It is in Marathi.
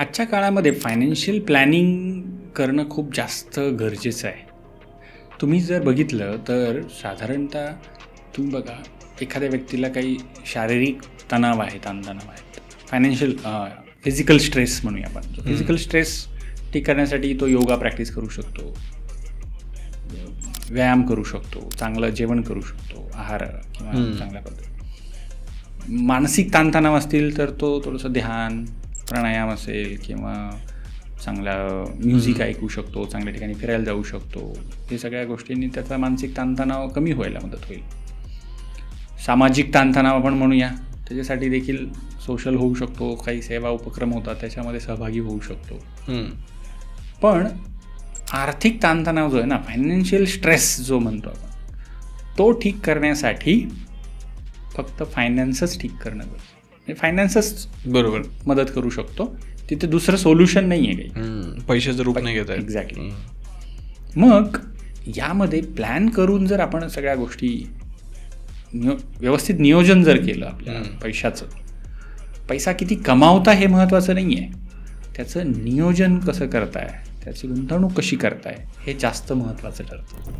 आजच्या काळामध्ये फायनान्शियल प्लॅनिंग करणं खूप जास्त गरजेचं आहे. तुम्ही जर बघितलं तर साधारणतः तुम्ही बघा एखाद्या व्यक्तीला काही शारीरिक तणाव आहे ताणतणाव आहेत. फायनान्शियल फिजिकल स्ट्रेस म्हणूया आपण. फिजिकल स्ट्रेस ठीक करण्यासाठी तो योगा प्रॅक्टिस करू शकतो. व्यायाम करू शकतो. चांगलं जेवण करू शकतो. आहार किंवा. चांगल्या पद्धती मानसिक ताणतणाव असतील तर तो थोडंसं ध्यान प्राणायाम असेल किंवा चांगला म्युझिक ऐकू शकतो चांगल्या ठिकाणी फिरायला जाऊ शकतो हे सगळ्या गोष्टींनी त्याचा मानसिक ताणतणाव कमी व्हायला मदत होईल. सामाजिक ताणतणाव आपण म्हणूया त्याच्यासाठी देखील सोशल होऊ शकतो काही सेवा उपक्रम होतात त्याच्यामध्ये सहभागी होऊ शकतो. पण आर्थिक ताणतणाव जो आहे ना फायनान्शियल स्ट्रेस जो म्हणतो आपण तो ठीक करण्यासाठी फक्त फायनान्सच ठीक करणं गरजेचं फायनान्सच बरोबर मदत करू शकतो तिथे दुसरं सोल्युशन नाही आहे काही. पैशाचं रूप नाही घेत Exactly. मग यामध्ये प्लॅन करून जर आपण सगळ्या गोष्टी नियो व्यवस्थित नियोजन जर केलं आपल्या. पैशाचं पैसा किती कमावता हे महत्त्वाचं नाही आहे त्याचं नियोजन कसं करताय त्याची गुंतवणूक कशी करताय हे जास्त महत्त्वाचं ठरतं